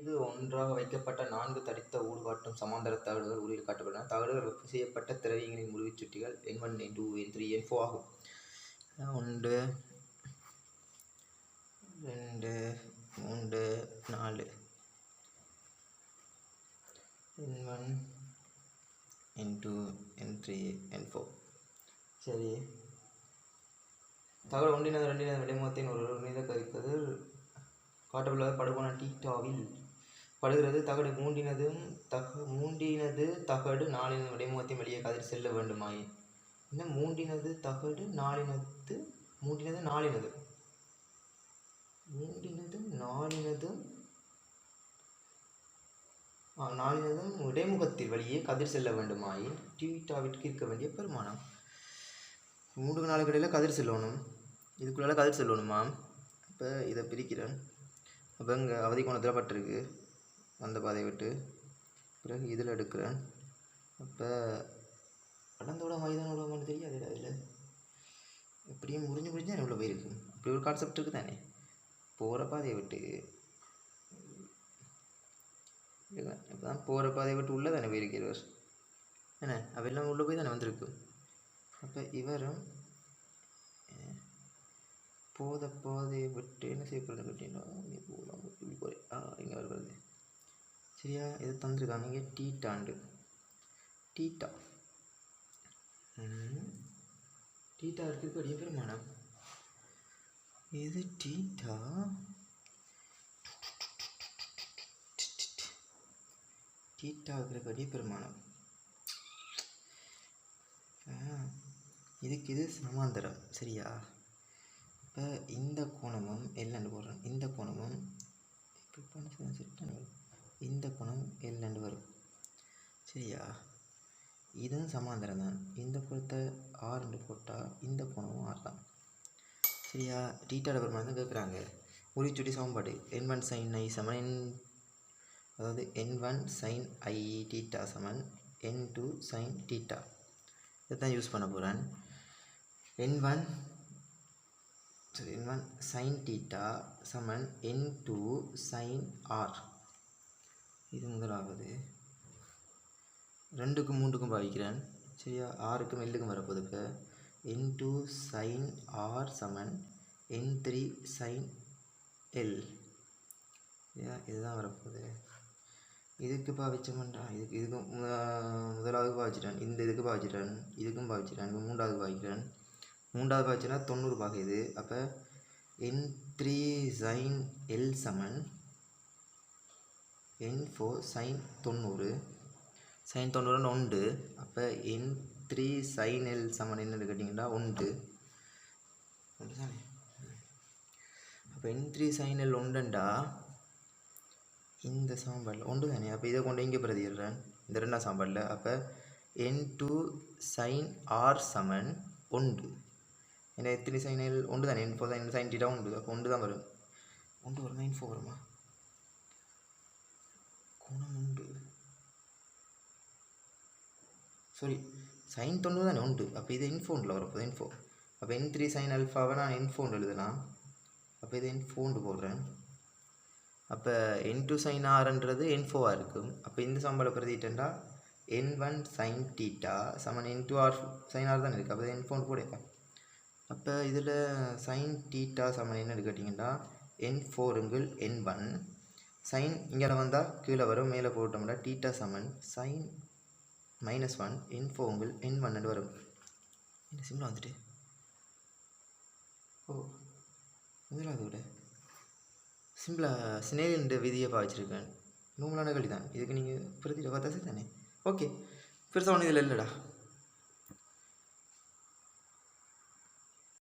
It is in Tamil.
இது ஒன்றாக வைக்கப்பட்ட நான்கு தடித்த ஊடுகாட்டும் சமாந்தர தகடுகள் உருவில் காட்டப்பட்டன. தகடுகள் வெப்பு செய்யப்பட்ட திரவியங்களின் முழுவிச் சுட்டிகள் N one N two N three N four ஆகும். ஒன்று ரெண்டு மூன்று நாலு. N one N two N three N four சரி. தகவல் ஒன்றினது ரெண்டினது விடைமுகத்தின் ஒரு மீத கதிப்பது காட்டப்பட்டுள்ள படுகோண டீட்டாவில் படுகிறது தகடு மூண்டினதும் தக மூண்டினது தகடு நாளின் இடைமுகத்தின் வெளியே கதிர் செல்ல வேண்டுமாயின் என்ன மூண்டினது தகடு நாளினத்து மூண்டினது நாளினது. மூண்டினதும் நாளினதும் நாளினதும் இடைமுகத்தில் வழியே கதிர் செல்ல வேண்டுமாயின் டிவிட்டாவிற்கு இருக்க வேண்டிய பெருமானம். மூன்று நாளுக்கிடையில் கதிர் செல்லணும். இதுக்குள்ளால கதிர் செல்லணுமா இப்போ இதை பிரிக்கிறேன். அப்போ இங்கே அவதி கோணத்தில் பட்டிருக்கு. அந்த பாதையை விட்டு பிறகு இதில் எடுக்கிறேன். அப்போ கடந்தோட மைதான மட்டும் தெரியாது அதில். எப்படியும் முறிஞ்சு முடிஞ்சு தானே உள்ள போயிருக்கு இப்படி ஒரு கான்செப்ட் இருக்குது தானே போகிற பாதையை விட்டு இப்போ தான் போகிற பாதையை விட்டு உள்ளே தானே போயிருக்கிறவர். என்ன? அவெல்லாம் உள்ளே போய் தானே வந்திருக்கு. அப்போ இவரும் போத பாதையை விட்டு என்ன செய்யப்படுறது கேட்டீங்கன்னா போகலாம் இப்படி போகிறேன் ஆ இங்கே வருது சரியா இது தந்திருக்காங்க? இங்கே டீட்டாண்டு டீட்டா டீட்டா இருக்கிறதுக்கு பெருமானம் இது டீட்டா டீட்டா இருக்கிறதுக்கு பெருமானம் ஆ, இதுக்கு இது சமாந்தரம். சரியா? இப்போ இந்த கோணமும் எல்லாம் போடுறேன் இந்த கோணமும் இப்போ பண்ண இந்த சரி எல் வரும். இந்த கோணம் வரும் சரியா? இதுவும் சமாந்தரம் தான் இந்த கோணத்தை ஆறுண்டு போட்டால் இந்த கோணமும் ஆறு தான். சரியா? டீட்டாட பெருமாள் தான் கேட்குறாங்க உரிச்சுட்டி சமன்பாடு. என் ஒன் சைன் ஐ சமன். என் அதாவது N one sine I theta Saman. N two sine theta இதான் யூஸ் பண்ண போகிறேன் என் ஒன் சரி என் ஒன் சைன் டீட்டா சமன். என் டூ சைன் ஆர் இது முதலாவது ரெண்டுக்கும் மூன்றுக்கும் பாதிக்கிறேன். சரியா? ஆறுக்கும் எல்லுக்கும் வரப்போகுது இப்போ என் டூ சைன் ஆர் சமன். என் த்ரீ சைன் எல் சரியா? இதுதான் வரப்போகுது. இதுக்கு பாவிச்சோம்ன்றா இதுக்கு இதுக்கும் முதலாவது பாவிச்சிட்டேன். இந்த இதுக்கு பாவிச்சிட்டேன். இதுக்கும் பாவிச்சிட்டேன். இப்போ மூன்றாவது பாவிக்கிறேன். மூன்றாவது பாவிச்சுன்னா தொண்ணூறு பாகுது அப்போ என் த்ரீ சைன் எல் சமன். என் ஃபோர் சைன் தொண்ணூறு. சைன் தொண்ணூறுன்னு உண்டு. அப்போ என் த்ரீ சைன் எல் சமன் என்னன்னு கேட்டிங்கன்னா உண்டு. தானே அப்போ என் த்ரீ சைன் எல் உண்டுண்டா? இந்த சாம்பாரில் ஒன்று தானே அப்போ இதை கொண்டு இங்கே பிரதிடுறேன் இந்த ரெண்டாம் சாம்பாரில் அப்போ என் டூ சைன் ஆர் சமன் ஒன்று ஏன்னா எத்தனை எல் ஒன்று தானே N four sine sine theta உண்டு. அப்போ ஒன்று தான் வரும். ஒன்று வருமா? என் ஃபோர் வருமா? கோணம் உண்டு. சாரி சைன் தொண்ணூறு தானே உண்டு. அப்போ இது இன்ஃபோனில் வரப்போகுது இன்ஃபோ அப்போ என் த்ரீ சைன் அல்ஃபாவை நான் இன்ஃபோன் எழுதலாம். அப்போ இது இன்ஃபோன்ட்டு போடுறேன். அப்போ என் டூ சைன் ஆர்ன்றது என் ஃபோவாக இருக்கும். அப்போ இந்த சம்பளம் பிரதிட்டா என் ஒன் சைன் டீட்டா சமன் N two R sine R தான் இருக்குது அப்போ என் ஃபோன் போடுப்பேன் அப்போ இதில் சைன் டீட்டா சமன் என்ன கேட்டிங்கன்னா என் ஃபோருங்கள் என் ஒன் சைன் இங்கே வந்தால் கீழே வரும் மேலே போட்டோம்னா டீட்டா சமன் சைன் மைனஸ் ஒன் என் ஃபோங்கில் என் ஒன்னு வரும். என்ன சிம்பிளாக வந்துட்டு? ஓ முதலாவது விட. சிம்பிளாக சினேலின்ற விதியை பாய்ச்சிருக்கேன் நூலான கழி தான் இதுக்கு நீங்கள் பிரதியில் பார்த்தா சரி தானே ஓகே பெருசாக ஒன்றும் இதில் இல்லைடா.